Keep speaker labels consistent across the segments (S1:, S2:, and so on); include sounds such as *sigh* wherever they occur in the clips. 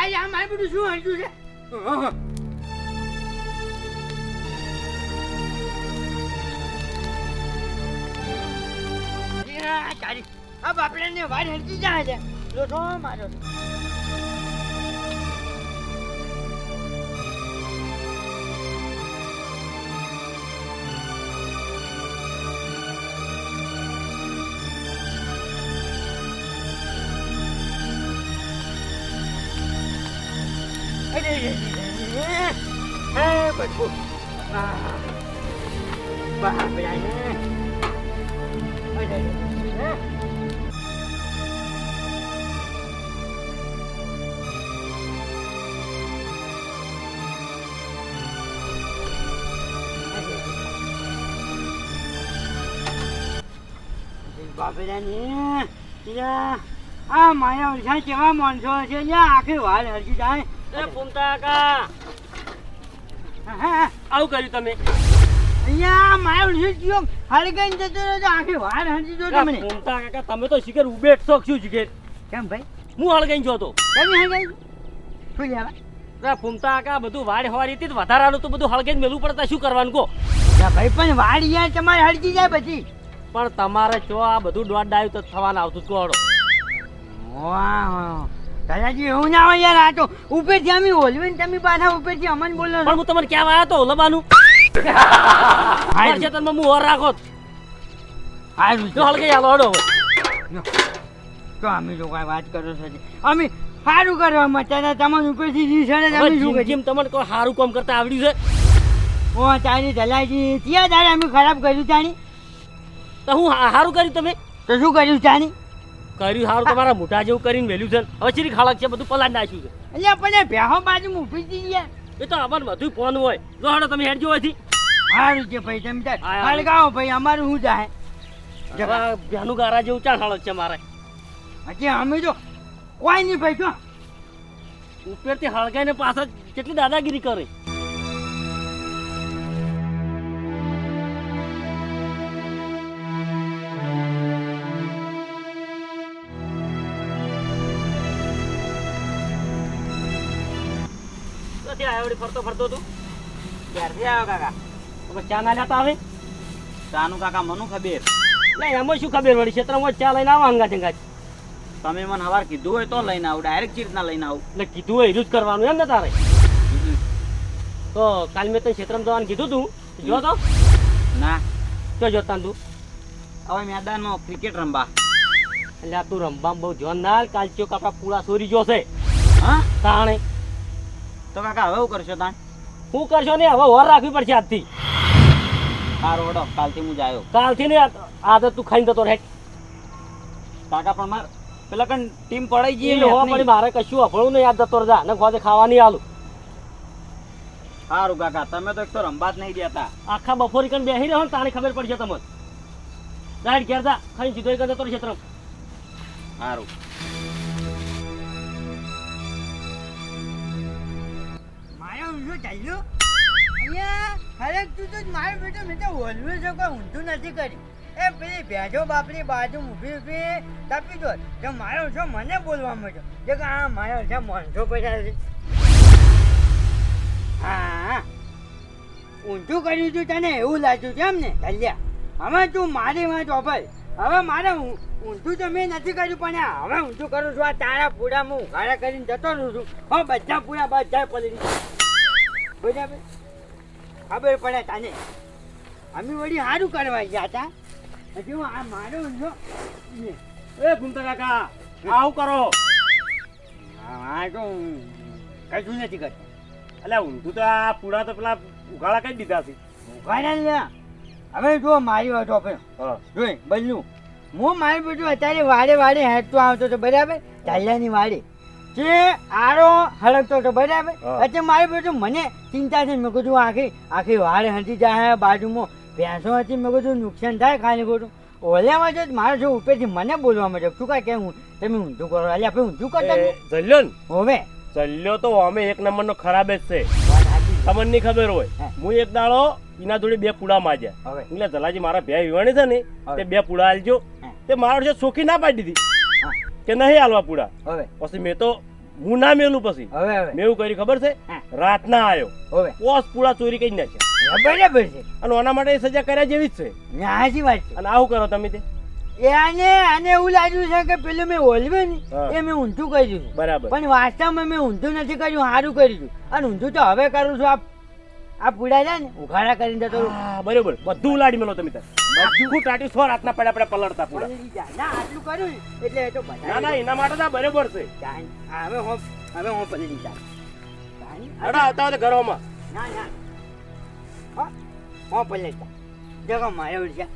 S1: તારી આ મારું બધું શું હંચું છે તારી આ બાપડાને વાર હંચી જાય છે લોટો મારો અરે રે રે. હે બધું આ બાપડાને અરે રે રે. બાપડાને યા, આ માયા ઓળખાણ કેવા માણસો છે યા આખી વાળ હરજી જાય
S2: એ કાકા.
S1: હા.
S2: આવું કર્યું તમે.
S1: અહીંયા માયા ઓળખી ગયો જતો રહ્યો આખી જો
S2: આ
S1: તમને
S2: કાકા તમે તો શિખર ઉબેટ શોખ શું શિખર?
S1: કેમ ભાઈ?
S2: હું હળગાઈ જો તો
S1: તમે હળગાઈ શું લેવા?
S2: ફૂમતા કાકા બધું વાડ હવારી હતી વધારાનું તો બધું હળગાઈને મેલું પડતા શું કરવાનું કો
S1: ના ભાઈ પણ વાડી યાર તમારે હળજી જાય પછી.
S2: પણ તમારે જો આ બધું દોડ ડાયું તો થવાનું આવતું જ કોડો
S1: વાહ. દાદાજી એવું ના હોય યાર આ તો ઉપરથી અમે ઓલવીને તમે પાછા ઉપરથી અમને બોલો
S2: પણ હું તમને કહેવા આવ્યો તો લબાનું? ખેતરમાં હું ઓર રાખો.
S1: હારું
S2: આલો હડો.
S1: તો અમે લોકો આ વાત કરો છો. અમે સારું કરવા માટે તમને ઉપરથી રીસણે
S2: હવે
S1: શું કરીએ?
S2: જેમ તમને કોઈ સારું કામ કરતા આવડ્યું છે.
S1: ઓ તારી ધલાજી ત્યાં તારે અમે ખરાબ કર્યું તાણી?
S2: તો હું સારું કર્યું તમે?
S1: તો શું કર્યું તાણી?
S2: કર્યું સારું તમારા મોટા જેવું કરીને વેલ્યું છે. હવે ચીરી ખાળક છે? બધું પલાટ નાખ્યું છે.
S1: એટલે આપણને ભેહો બાજુ મૂકી દીધી યાર.
S2: એ તો અમારે બધું ફોન હોય. જો હાડો તમે હેડજો હોયથી
S1: સારું છે ભાઈ તમે. હળગાવો ભાઈ અમારું શું જાય?
S2: ભ્યાનું ગારા જેવું ચા હાલત છે મારે?
S1: હજી અમે જો કોઈ નહીં ભાઈ જો.
S2: ઉપરથી હળગાઈને પાછળ કેટલી દાદાગીરી કરે? વળી ફરતો ફરતો તું.
S3: ક્યારથી આવ્યો કાકા.
S2: તમે ચા ના લેતા આવે?
S3: ચાનું કાકા મને ખબર.
S2: નહીં એમાં શું ખબર વળી? ક્ષેત્રમાં ચા લઈને આવો હંગા ચંગા
S3: તમે મને હવાર કીધું હોય તો લઈને આવું ડાયરેક્ટ ના લઈને આવું.
S2: એટલે કીધું હોય એટલું જ કરવાનું એમ ને તારે? તો કાલ મેં તને ક્ષેત્રમાં જવાનું કીધું તું. જો તો?
S3: ના.
S2: જો જોતા તું?
S3: હવે મેદાનમાં ક્રિકેટ રમવા.
S2: એટલે આ તું રમવા બહુ જોન ના કાલ ચોક આપણા પૂળા સોરી જોશે
S3: હા?
S2: તાણે.
S3: તો કાકા હવે શું કરશો તાણ?
S2: શું કરશો ને હવે ઓર રાખવી પડશે આજથી.
S3: સારો ઓડો કાલથી હું જાયો
S2: કાલથી ને આ- આદત તું ખાઈને જતો રહે
S3: કાકા પણ માર પેલા કણ ટીમ પડાઈ ગઈ
S2: એટલે હોવા પડી મારે કશું અફળું નહીં યાદ જતો રજા ને ખોજે ખાવાની આલું.
S3: સારું કાકા તમે તો એક તો જ નહીં દેતા
S2: આખા બપોરી કણ બેસી રહ્યો ને તાણે ખબર પડશે તમને. રાઈટ ઘેર જા ખાઈ સીધો એક તો ક્ષેત્ર
S3: સારું.
S1: ઊંધો ચાલ્યો? અહીંયા હરેક તું તો મારો બેટો મેં તો ઓલવું છે કોઈ ઊંધું નથી કર્યું. એ પેલી ભેજો બાપની બાજુ ઊભી ઊભી તપી દો. જો મારો છો, મને બોલવા માંડ્યો. જો કે આ મારો છે પૈસા છે. હા, ઊંધું કર્યું તું તને એવું લાગ્યું છે એમ ને ચાલ્યા. હવે તું મારી વાત ચોપલ હવે મારે ઊંધું તો મેં નથી કર્યું, પણ હવે ઊંધું કરું છું. આ તારા પૂરામાં ઉઘાડા કરીને જતો રહું છું. હા, બધા પૂડા બધા પલળી. બરાબર? ખબર પડે તને? અમે વળી સારું કરવા ગયા હતા. હજુ આ મારો જો.
S2: એ ઘૂમતા કાકા આવું કરો.
S1: હા તો કશું નથી કરતો.
S2: એટલે ઊંધું તો આ પૂરા તો પેલા ઉઘાડા કઈ દીધા છે.
S1: ઉઘાડા હવે જો મારી વાત
S2: હા.
S1: જોઈ બદલું. હું મારી બધું અત્યારે વાડે વાડે હેઠતો આવતો હતો બરાબર? ચાલ્યાની વાડે. જે આરો હળગતો હતો બરાબર. એટલે મારી બધું મને ચિંતા છે. મેં કીધું આખી આખી વાડે હંટી જાય બાજુમાં ભેંસો હતી. મેં કીધું નુકસાન થાય ખાલી ખોટું. ઓલામાં જો મારો જો ઉપરથી મને બોલવા માંડ્યો શું કાંઈ કે હું તમે ઊંધું કરો એટલે આપણે ઊંધું કરતા
S2: જલ્યો ને.
S1: હોવે.
S2: જલ્યો તો અમે એક નંબરનો ખરાબ જ છે. તમને નહીં ખબર હોય.
S1: હું.
S2: એક દાડો એના જોડે બે પૂડા માજ્યા એટલે જલાજી મારા ભે વિવાણી છે ને તે બે પૂડા આલજો. તે મારો છે સોખી ના પાડી દીધી. કે નહીં હાલવા પૂડા
S1: હવે.
S2: પછી મેં તો હું ના મેલું પછી.
S1: હવે હવે.
S2: મેં એવું કર્યું ખબર છે?
S1: રાત
S2: રાતના આવ્યો
S1: હવે.
S2: પોસ પૂળા ચોરી કરી નાખ્યા.
S1: બરાબર છે.
S2: અને આના માટે સજા કર્યા જેવી જ છે.
S1: ના, સાચી વાત છે.
S2: અને આવું કરો તમે તે.
S1: એ આને આને એવું લાગ્યું છે કે પેલું મેં ઓલવે ને એ મેં ઊંધું કર્યું છે.
S2: બરાબર.
S1: પણ વાસ્તવમાં મેં ઊંધું નથી કર્યું સારું કર્યું અને ઊંધું તો હવે કરું છું આ આ પૂડા છે ને ઉઘાડા કરીને જતો.
S2: હા, બરોબર. બધું ઉલાડી મેલો તમે તાર. બધું? ટાટી સો રાતના પડ્યા પડ્યા પલળતા
S1: પૂડા. ના આટલું કર્યું એટલે એ તો
S2: ના ના એના માટે તો બરોબર છે.
S1: હવે હું હવે હું પલળી જા.
S2: અડા આવતા હોય ઘરોમાં.
S1: ના ના. હા હું પલળી જા. જગો મારે ઉડ્યા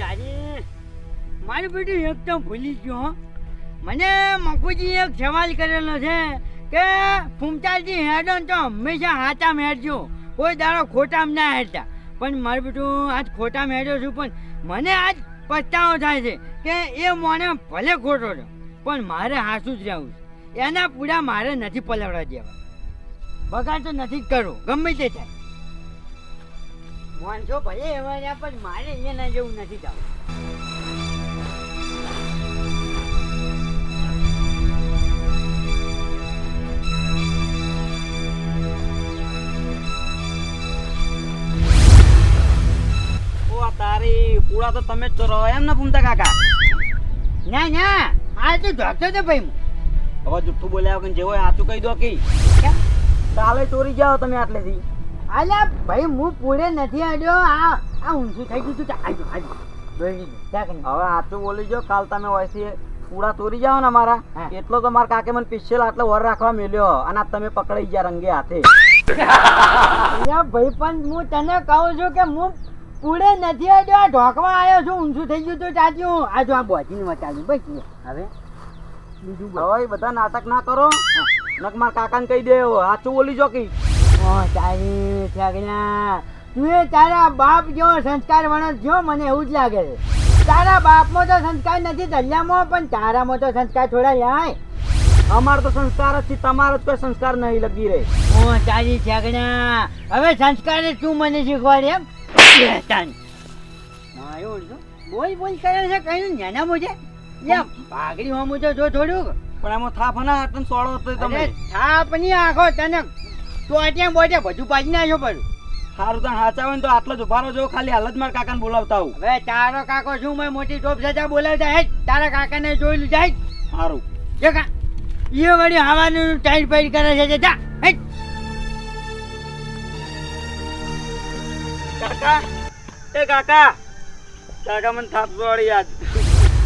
S1: તારી મારી બેટી એકદમ ભૂલી ગયો હો. મને મકુજી એક સવાલ કરેલો છે. કે ફૂમતાજી ને તો હંમેશા હાચા મેળજો કોઈ દાડો ખોટામાં ના હેડતા. પણ મારું બેટું, આજ ખોટા મેળ્યો છું, પણ મને આજ પસ્તાવો થાય છે કે એ મોને ભલે ખોટો છે પણ મારે હાસું જ રહેવું છે. એના પૂરા મારે નથી પલવડા દેવા. બગાડ તો નથી કરવો ગમે તે થાય. માણસો ભલે એવા રહ્યા, પણ મારે એના જેવું નથી થવું
S4: પૂળા તો તમે જ ચોરો એમ ને ભૂમતા કાકા.
S1: ના ના આ તો જોતો છે ભાઈ.
S4: હવે જુઠ્ઠું બોલ્યા વગર જેવો સાચું કહી દો કે. કાલે ચોરી જાઓ તમે આટલેથી.
S1: અલ્યા ભાઈ હું પૂરે નથી આડ્યો. આ આ ઊંધું થઈ ગયું તું આજો આજો.
S4: હવે આચું બોલી જો કાલ તમે વયથી પૂળા ચોરી જાઓ ને મારા એટલો તો મારા કાકે મને પિસ્સેલ આટલો વર રાખવા મળ્યો અને આ તમે પકડાઈ ગયા રંગે હાથે.
S1: ભાઈ પણ હું તને કહું છું કે હું પૂરે નથી આવ્યો આ ઢોકમાં આવ્યો છું ઊંચું થઈ ગયું તો ચાચ્યું આ જો આ બોજીને વચાવ્યું બસ હવે બીજું ભાઈ
S4: હવે બધા નાટક ના કરો. નક મારા કાકાને કહી દે સાચું બોલી જો કે
S1: ઓ તારી છગડા તું એ તારા બાપ જેવો સંસ્કાર વણસ જો મને એવું જ લાગે છે. તારા બાપમાં તો સંસ્કાર નથી દરિયામાં પણ તારામાં તો સંસ્કાર થોડા યાય
S4: અમાર તો સંસ્કાર જ છે તમારો જ કોઈ સંસ્કાર નહીં લગી રહે.
S1: ઓ તારી છગડા હવે સંસ્કાર તું મને શીખવાડે એમ? એ તાન. જો બોલ બોલ કરે છે કયું નાના મોજે. યા ભાગડી હોમું તો જો થોડુંક
S4: પણ આમાં થાપ ના સોળો તો તમે.
S1: થાપની આખો તને તો અત્યાં બોટે બધું પાછી નાખ્યો પડું
S4: સારું તને હાચા હોય તો આટલો જ ઉભારો જો ખાલી હાલ જ મારા કાકાને બોલાવતા આવું.
S1: હવે તારો કાકો શું મેં મોટી ટોપ સજા બોલાવતા હે તારા કાકાને જોયેલું જાય.
S4: સારું
S1: જે કા એ વળી હવાનું ટાઈટ પાઈટ કરે છે જે જા હે
S4: કાકા. એ કાકા. કાકા મને થાપ સોળી યાદ.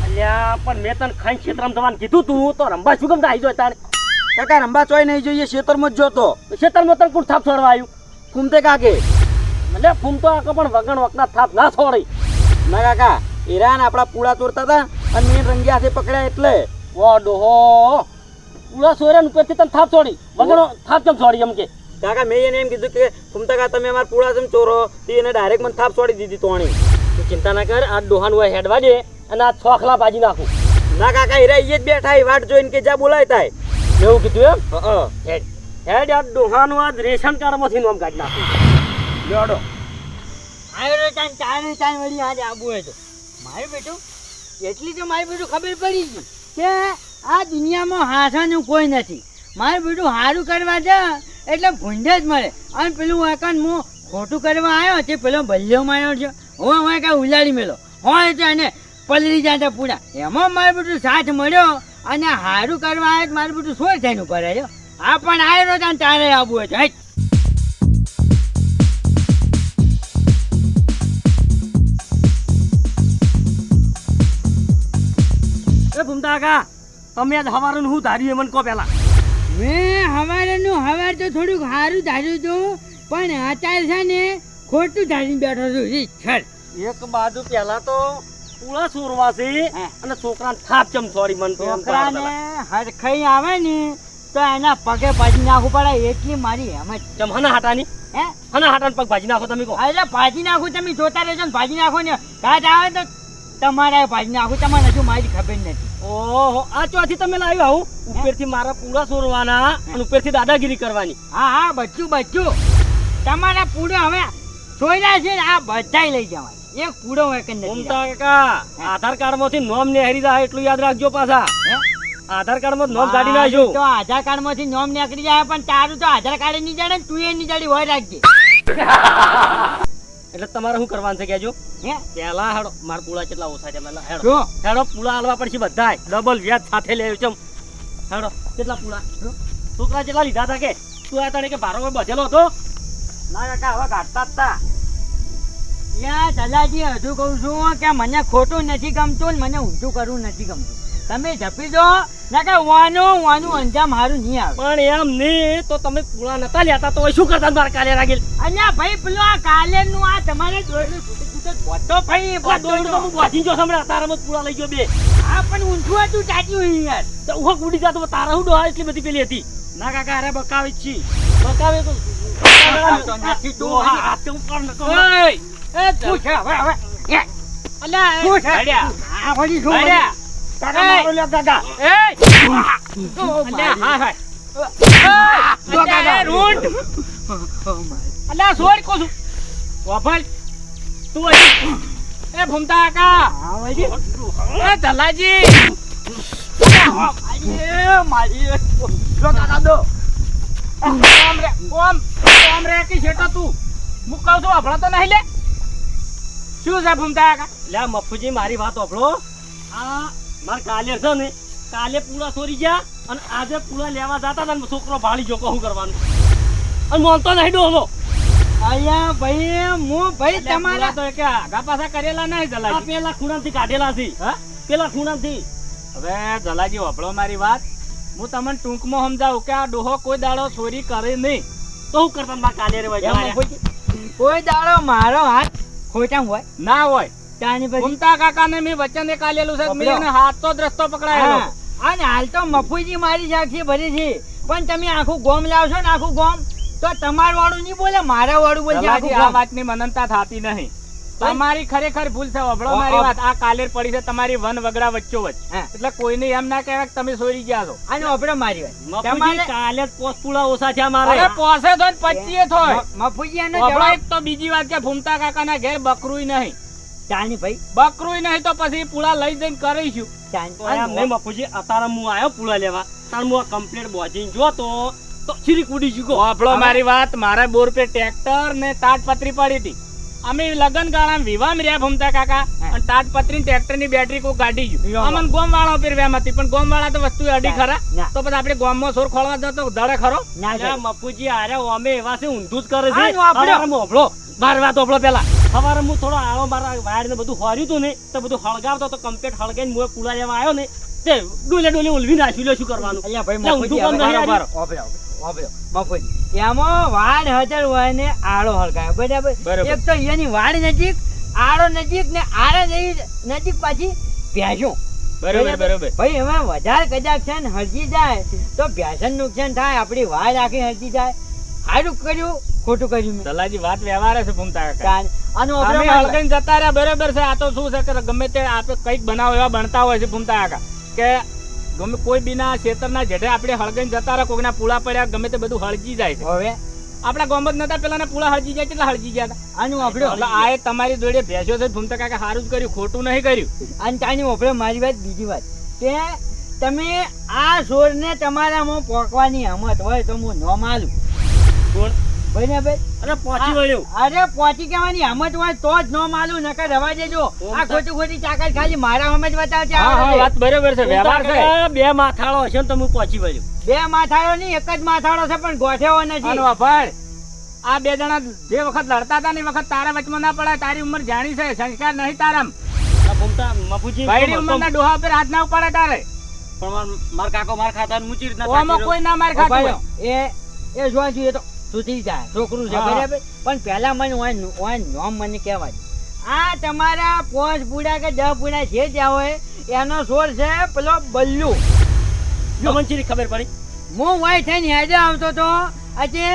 S2: અલ્યા પણ મેં તને ખાઈ ક્ષેત્રમાં જવાનું કીધું તું તો રંબા શું કેમ આવી જાય તારે
S4: કાકા રંબા ચોય નહીં જોઈએ ખેતરમાં જ જોતો.
S2: ક્ષેત્રમાં તને કોણ થાપ છોડવા આવ્યું?
S4: ફૂમતે કાકે.
S2: એટલે ફૂમ તો આખો પણ વગણ વખના થાપ ના છોડી.
S4: ના કાકા ઈરાન આપણા પૂળા તોડતા હતા અને મેં રંગી હાથે પકડ્યા એટલે.
S2: ઓ ડોહો. ઉલા સોરે ઉપરથી તને થાપ છોડી. વગણો થાપ કેમ છોડી એમ કે?
S4: કાકા મેં એને એમ કીધું કે ફૂમતા તમે અમારા પૂળા છે ચોરો. તે એને ડાયરેક્ટ મને થાપ છોડી દીધી તોણી.
S2: તું ચિંતા ના કર આ ડોહાનું હોય હેડવા દે અને આ છોખલા ભાજી નાખું.
S4: ના કાકા હીરા એ જ બેઠા એ વાટ જોઈને કે જ્યાં બોલાય થાય
S2: એવું કીધું એમ?
S4: હા
S2: હેડ. હેડ આ ડોહાનું આ રેશન કાર્ડમાંથી નામ કાઢી નાખું.
S4: લેવડો
S1: આવ્યો ટાઈમ તારે ટાઈમ વળી આજે આબુ હોય તો મારું બેટું? એટલી તો મારું બેટું ખબર પડી ગઈ કે આ દુનિયામાં હાસાનું કોઈ નથી. મારું બેટું સારું કરવા જા. એટલે ભૂંડે જ મળે. અને પેલું વાકન હું ખોટું કરવા આવ્યો તે પેલો બલ્યો માર્યો છે. હું હવે કાંઈ ઉલાડી મેલો. હોય તો એને પલરી જાતે પૂરા. એમાં મારે બધું સાથ મળ્યો અને સારું કરવા આવ્યો મારું બધું સોળ થઈને ઉપર આવ્યો? આ પણ આવ્યો તાન તારે આવું હોય
S2: છે ભૂમતા કાકા, તમે આજ હવારનું હું ધાર્યું મને કહો પહેલા.
S1: મેં હવારેનું હવાર તો થોડુંક સારું ધાર્યું હતું પણ અત્યારે છે ને ખોટું ધારીને બેઠો છું. છળ
S2: એક બાજુ પહેલા તો પૂળા સોરવા છે અને છોકરાને થાપ ચમ સોરી મન
S1: છોકરાને. હરખાઈ આવે ને તો એના પગે ભાજી નાખવું પડે. એટલી મારી હેમત.
S2: ચમ હના હાટાની?
S1: હે?
S2: હના હાટાને પગ ભાજી નાખો તમે કહો.
S1: એટલે ભાજી નાખું તમે જોતા રહેજો ને. ભાજી નાખો ને. કાચ આવે તો તમારે ભાજી નાખું. તમારે હજુ મારી ખબર નથી.
S2: ઓહો આ ચોથી તમે લાવ્યો આવું ઉપરથી મારા પૂળા સોરવાના અને ઉપરથી દાદાગીરી કરવાની.
S1: હા હા બચ્ચું બચ્ચું તમારા પૂરે હવે જોયેલા છે આ બધાય લઈ જવાય. એક પૂડો હોય કે નથી
S2: કાકા આધાર કાર્ડમાંથી નોમ ને હેરી જાય એટલું યાદ રાખજો પાછા. આધાર કાર્ડમાં નોમ કાઢી નાખજો.
S1: તો આધાર કાર્ડમાંથી નોમ નીકળી જાય પણ તારું તો આધાર કાર્ડની જાણે તું એ નહીં જાડી હોય રાખજે. *laughs*
S2: એટલે તમારે શું કરવાનું છે કેજો પેલા હેડો મારા પુળા કેટલા ઓછા છે હેડો. હેડો પૂળા હાલવા પડશે બધા ડબલ વ્યાજ સાથે લેવું છે હેડો કેટલા પૂળા છોકરા કેટલા લીધા હતા કે? તું આ તને કે ભારો બધેલો હતો?
S3: ના કાકા હવે કાઢતા તા.
S1: યા સલાજી હજુ કહું છું કે મને ખોટું નથી ગમતું ને મને ઊંધું કરવું નથી ગમતું. તમે જપી દો ના કે વાનો વાનો અંજામ હારું નહીં આવે.
S2: પણ એમ નહીં તો તમે પૂળા નતા લેતા તો શું કરતા મારા કાલે રાખેલ
S1: અહીંયા ભાઈ પેલો આ કાલે નું આ તમારે છૂટે છૂટે ભાઈ
S2: પેલા તો હું વાંચી જો સમરા તારા મત પૂળા લઈ ગયો બે.
S1: આ પણ ઊંધું હતું અહીં યાર
S2: તો હું ઉડી જાતો તારા હું ડોહા એટલી બધી પેલી હતી?
S3: ના કાકા અરે બકાવી છી.
S2: બકાવે તો
S1: તો નથી તું
S2: ડોહા. હાથે ઉપર નકો.
S1: એ તું હવે હવે
S3: અલ્યા
S1: તું આ વળી. કાકા. મારો લ્યો કાકા.
S3: એ! અલ્યા હા. હા.
S1: જો કાકા.
S3: રૂંટ. અલ્યા છોડ કહું વાફલ તું એ ભૂમતા કાકા.
S1: આ વળી
S3: એ ધલાજી
S1: મારી જો કાકા દો.
S3: ઓમ રે ઓમ ઓમ રે કે છેટો તું? હું કહું છું તો નહીં લે. શું છે ભૂમતા કાકા?
S2: લે મફુજી મારી વાત સાંભળો આ માર કાલે છે ને કાલે પૂળા ચોરી ગયા અને આજે પૂળા લેવા જતા હતા ને છોકરો ભાળી જો કહું કરવાનું. અને મોનતો નહીં
S1: ડોલો ભાઈ હું ભાઈ
S3: તમારા
S1: તમારા
S3: તો કે આગા પાછા કરેલા નહીં
S2: આ
S3: જલાજી
S2: પેલા ખૂણાથી કાઢેલા છે.
S3: હા?
S2: પેલા ખૂણાથી
S3: હવે જલાજી વપડો મારી વાત. હું તમને ટૂંકમાં સમજાવું કે આ ડોહો કોઈ દાડો ચોરી કરે નહીં.
S2: તો હું કરતા માર કાલે રે
S1: કોઈ- કોઈ દાડો મારો હાથ ખોટા હોય.
S3: ના હોય.
S1: ત્યાંની પછી?
S3: ભૂમતા કાકાને મેં વચન એક છે મેં હાથો જ રસ્તો પકડાયેલો
S1: અને હાલ તો મફુજી મારી સાક્ષી ભરી છે. પણ તમે આખું ગોમ લાવશો ને આખું ગોમ તો તમારું વાળું નહીં બોલે મારા વાળું બોલશે
S3: આ વાતની મનનતા થાતી નહીં. તમારી ખરેખર ભૂલ છે મારી. વાત. આ કાલેર પડી છે તમારી વન વગડા વચ્ચો વચ્ચ. એટલે કોઈને એમ ના કહેવાય કે તમે સોરી ગયા છો.
S1: અને મારી વાત. તમારે
S2: કાલે જ ઓછા છે મારે.
S3: અરે પોસે તો પચીએ થોય
S1: મફુજી જવાબ
S3: તો બીજી વાત કે ભૂમતા કાકાના ઘેર બકરુંય નહીં.
S1: ચાની ભાઈ.
S3: બકરુંય નહીં તો પછી પૂળા લઈ જઈને કરીશું.
S2: તો નહીં મફુજી અત્યારે હું આવ્યો પૂળા લેવા. તાર હું કમ્પ્લેટ બોજીને જોતો તો છીરી કુડી ચૂકો
S3: આપણો મારી વાત. મારા બોર પે ટ્રેક્ટર ને તાટપત્રી પડી હતી. અમે લગન ગાળા વિવામ રહ્યા ભૂમતા કાકા. અને તાટ પત્રી ટ્રેક્ટરની બેટરી કોઈ કાઢી ગયું. અમને ગોમ વાળા ઉપર વેમ હતી પણ ગોમ વાળા તો વસ્તુ અડી ખરા. તો પછી આપણે ગોમમાં સોર ખોળવા જતો દડે ખરો.
S2: મફુજી આરે અમે એવા છે ઊંધું જ કરે છે.
S1: હા, નું આપણો.
S2: સવારે હું હોભળો. માર વાત હોભળો પેલા. સવારે હું થોડો આળો મારા વાયર ને બધું હોર્યું હતું ને તો બધું હળગાવતો તો કમ્પ્લેટ હળગાઈને મુએ કુલા લેવા આવ્યો ને તે ડોલે ડોલે ઉલવી નાખ્યું લે શું કરવાનું.
S1: અહીંયા ભાઈ એમાં વાડ હજાર હોય ને આળો હળગાય. બરાબર?
S3: બરાબર.
S1: એક તો એની વાડ નજીક આળો નજીક ને આળો નજીક નજીક પાછી ભેંસો.
S3: બરોબર બરોબર?
S1: ભાઈ એમાં વધારે કદાચ છે ને હરજી જાય તો ભેંસન નુકસાન થાય આપણી વાડ આખી હરજી જાય. સારું કર્યું ખોટું કર્યું
S3: દલાજી વાત વ્યવહાર છે ભૂમતા કાકા. અમે હળગાઈને જતા રહ્યા બરોબર છે. આ તો શું છે કે ગમે તે આપણે કંઈક બનાવ એવા બનતા હોય છે ભૂમતા કાકા. કે ગમે કોઈ બીના ખેતરના જઢે આપણે હળગાઈને જતા રહો કોઈના પૂળા પડ્યા ગમે તે બધું હળજી જાય છે.
S1: હવે?
S3: આપણા ગોમત નતા પેલા પૂળા હળજી જાય કેટલા હળજી ગયા
S1: આનું આપણે
S3: એટલે આ તમારી જોડે ભેંસો છે ભૂમતા કાકા સારું જ કર્યું ખોટું નહીં કર્યું.
S1: અને તાની ઓપડે મારી વાત બીજી વાત. કે તમે આ સોરને તમારામાં પોકવાની હમત હોય તો હું ન માલું
S2: કોણ? અરે પહોંચી વળ્યો.
S1: અરે પહોંચી કહેવાની હમત હોય તો જ ન માલું નકર રવા દેજો. આ ખોટી ખોટી ચાકર ખાલી મારા હમે જ
S3: હા હા વાત બરોબર છે. વ્યવહાર છે
S2: બે માથાળો હશે ને તમે પહોંચી વળ્યો.
S1: બે માથાળો નહીં એક જ માથાળો છે પણ ગોઠેવો નથી.
S3: આ બે જણા જે વખત લડતા હતા ને વખત તારા વચમાં ના પડે તારી ઉંમર જાણી છે. સંસ્કાર નહીં તારામ.
S2: મફુજી
S3: ભાઈની ઉંમરના ડોહા પર હાથ ના ઉપાડે તારે.
S2: પણ માર- કાકો માર ખાતા મૂચી રીતના
S3: કોઈ ના માર ખાતું
S1: એ જોવા જોઈએ તો સુધરી જાય. છોકરું છે બરાબર? પણ પહેલા મને ઓય નોમ મને કહેવાય. આ તમારા પોંચ પૂડા કે દહ પૂડા જે ત્યાં હોય એનો સોર છે પેલો બલ્લુ.
S2: તમને ખબર પડી?
S1: હું વાય થઈને હેડે આવતો તો આજે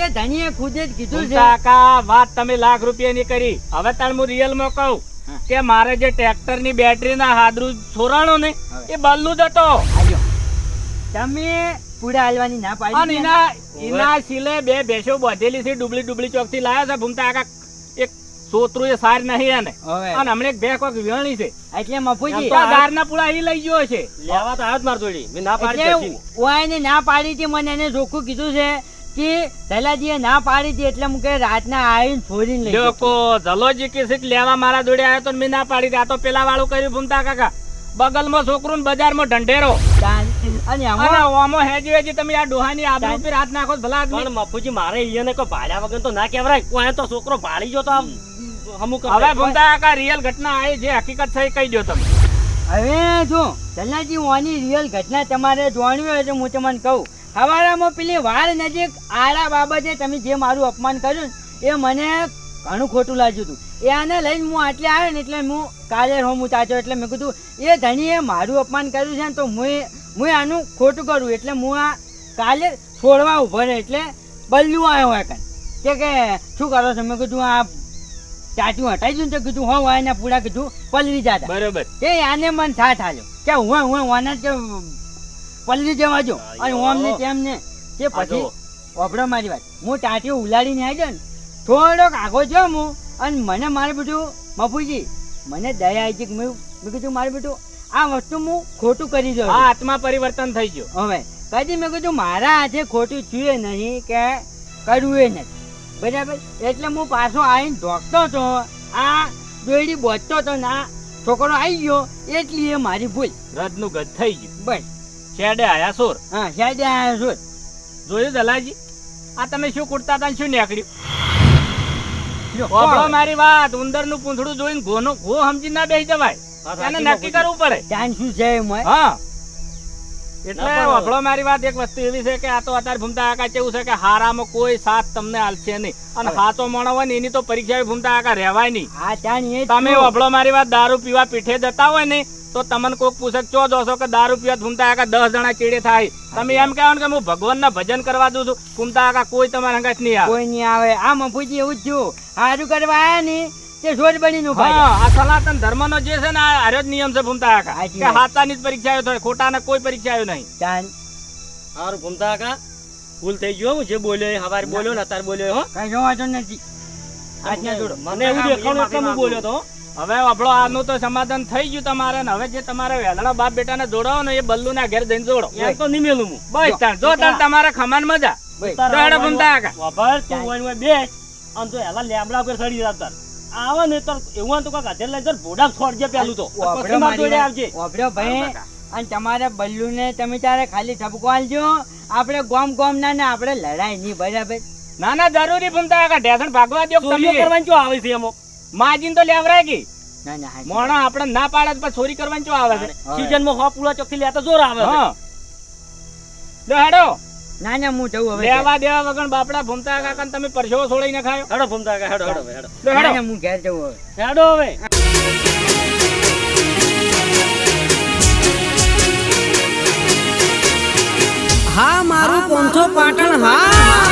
S1: એ ધણીએ ખુદે જ કીધું છે.
S3: કાકા વાત તમે લાખ રૂપિયાની કરી. હવે તાર હું રિયલમાં કહું કે મારે જે ટ્રેક્ટરની બેટરી ના હાદરું છોરાણો ને એ બલ્લુ જ હતો.
S1: તમે પૂડા હાલવાની ના
S3: અને
S1: પાડી
S3: એના એના સિલે બે ભેંસો બાંધેલી છે ડુબલી ડુબલી ચોકથી લાયા છે ભૂમતા કાકા એક સોતરું એ સાર નહીં એને. અને હમણે એક બે કોક વેણી છે.
S1: એટલે મફુજી.
S3: તો આ ગારના પુળા એ લઈ ગયો છે.
S2: લેવા તો આવ્યો જ માર જોડી. મેં ના પાડી પછી.
S1: ના પાડી હતી મને એને જોખું કીધું છે કે સહેલાજીએ ના પાડી હતી એટલે મુકે કે રાતના આવીને છોડીને લઈ.
S3: લોકો જલોજી કે લેવા મારા જોડે આવ્યો તો મેં ના પાડી. આ તો પેલા વાળું કર્યું ભૂમતા કાકા. બગલમાં છોકરું ને બજારમાં ઢંઢેરો.
S1: અને
S3: ઓમો હેજી હેજી તમે આ ડોહાની આબરૂ ઉપર હાથ નાખો ભલા
S2: પણ મફુજી મારે ઈયોને કોઈ ભાડ્યા વગર તો ના કહેવાય. કોઈ તો છોકરો ભાળી ગયો તો આમ હમું
S3: હવે ભૂમતા કાકા રિયલ ઘટના આવી જે હકીકત થઈ કહી દો તમે.
S1: હવે જો સહેલાજી ઓની રિયલ ઘટના તમારે જાણવી હોય તો હું તમને કહું. હવારામાં પેલી વાર નજીક આડા બાબતે તમે જે મારું અપમાન કર્યું એ મને ઘણું ખોટું લાગ્યું હતું એ આને લઈને હું આટલે આવ્યો ને એટલે હું કાલે હું ચાચો એટલે મેં કીધું એ ધણીએ મારું અપમાન કર્યું છે ને તો હું હું આનું ખોટું કરું. એટલે હું આ કાલે છોડવા ઊભો રહે એટલે બલ્યું આવ્યો હોય કાંઈ કે કે શું કરો છો? મેં કીધું આ ચાચું હટાઈ દઉં તો કીધું હું એના પૂરા કીધું પલવી જતા.
S3: બરોબર.
S1: તે આને મન થા થાલ્યો કે હું હું વાના કે પલ્લી જવા જો. અને હું અમને તેમને તે પછી
S2: જો.
S1: મારી વાત. હું ટાંટીઓ ઉલાડીને આવી ને થોડોક આગો જો હું. અને મને મારે બધું મફુજી મને દયા આવી છે મેં મેં કીધું મારે બેટું આ વસ્તુ હું ખોટું કરી દઉં
S3: આત્મા પરિવર્તન થઈ ગયું.
S1: હવે કદી મેં કીધું મારા હાથે ખોટું થયું નહીં કે કરવું એ નથી. બરાબર? એટલે હું પાછો આવીને ઢોકતો હતો આ દોયડી બોચતો હતો ના છોકરો આવી ગયો એટલી એ મારી ભૂલ.
S3: રદનું ગજ થઈ ગયું.
S1: બસ.
S3: શેડે આયા સોર?
S1: હા શેડે આયા સોર.
S3: જોયું દલાજી આ તમે શું કુર્તા હતા શું નીકળ્યું? ઓબળો મારી વાત ઉંદરનું પૂંછડું જોઈને ઘોનો ઘો સમજી ના બેસી જવાય. એને નક્કી કરવું પડે.
S1: ટાઈમ શું છે?
S3: હા. એટલે વફળો મારી વાત એક વસ્તુ એવી છે કે આ તો અત્યારે ભૂમતા આકા કેવું છે કે હારામાં કોઈ સાથ તમને આલશે નહીં. અને
S1: હાથો
S3: હાચો હોય ને એની તો પરીક્ષા ભૂમતા આકા રહેવાય નહીં. તમે વફળો મારી વાત દારૂ પીવા પીઠે જતા હોય ને તો તમને કોઈક પૂછે ચો જોશો કે દારૂ પીવા ભૂમતા આકા દસ જણા ચીડે થાય? તમે એમ કહેવાનું કે હું ભગવાનના ભજન કરવા દઉં છું. ભૂમતા આકા કોઈ તમારા અંગાત નહીં આવે.
S1: કોઈ નહીં આવે. આ મફુજી એવું જ છું. સારું કરવા આયા ને તે સોજ બની નું
S3: હા આ સનાતન ધર્મનો જે છે ને આ આર્યો જ નિયમ છે ભૂમતા આકા કે
S1: વાત.
S3: હાચાની જ પરીક્ષાઓ થાય ખોટાને કોઈ પરીક્ષાઓ નહીં.
S1: જાણ
S2: હારું ઘૂમતા કાકા ભૂલ થઈ ગયો હું જે બોલ્યો હવારે બોલ્યો ને અત્યારે બોલ્યો હો.
S1: કઈ જોવાતો નથી. આજના જોડો.
S2: મને એવું દેખાણું એટલે હું બોલ્યો તો
S3: હવે અભળો આનું તો સમાધાન થઈ ગયું તમારે ને હવે જે તમારે વેલણા બાપ બેટાને જોડાવો ને એ બલ્લુ ના ઘેર જઈને જોડો.
S2: એમ તો નહીં મેલું હું.
S3: બસ જો તાણ. તમારે ખમાન મજા.
S1: ભાઈ,
S2: તારા
S3: દોડો ભૂમતા કાકા.
S2: વાપર, તું વાય વાય અને તો એલા લેમડા ઉપર સડી જા તાર. આવે ને તો એવું તો હાથે લઈ જા, ભોડાક છોડજે પેલું તો. પછી માર જોડે આવજે.
S1: વાપરો ભાઈ. અને તમારે બલ્લુને તમે તારે ખાલી ઠપકો આલજો. આપણે ગોમ ગોમ ના ને આપણે લડાઈ નહીં બરાબર?
S3: ના ના જરૂરી ભૂમતા કાકા ઢેસણ ભાગવા
S2: દો
S3: તમે
S2: કરવાની શું આવે છે એમાં?
S3: માજીન તો લેવરાય કે
S1: ના ના.
S3: મોણો આપણે ના પાડે પણ પછી ચોરી કરવાની ચો આવે છે?
S2: સીઝનમાં હો પૂળા ચોખ્ખી લેતા જોર આવે
S3: હા. લો હેડો.
S1: ના ના હું જઉં હવે
S3: લેવા દેવા વગર બાપડા ભૂમતા કાકા તમે પરસેવો ના ખાયો
S2: હેડો ભૂમતા કાકા, હેડો, હેડો, હેડો.
S3: હેડો.
S1: હું ઘેર જઉં હવે.
S2: હેડો હવે.
S5: હા મારું પોંથો પાટણ હા.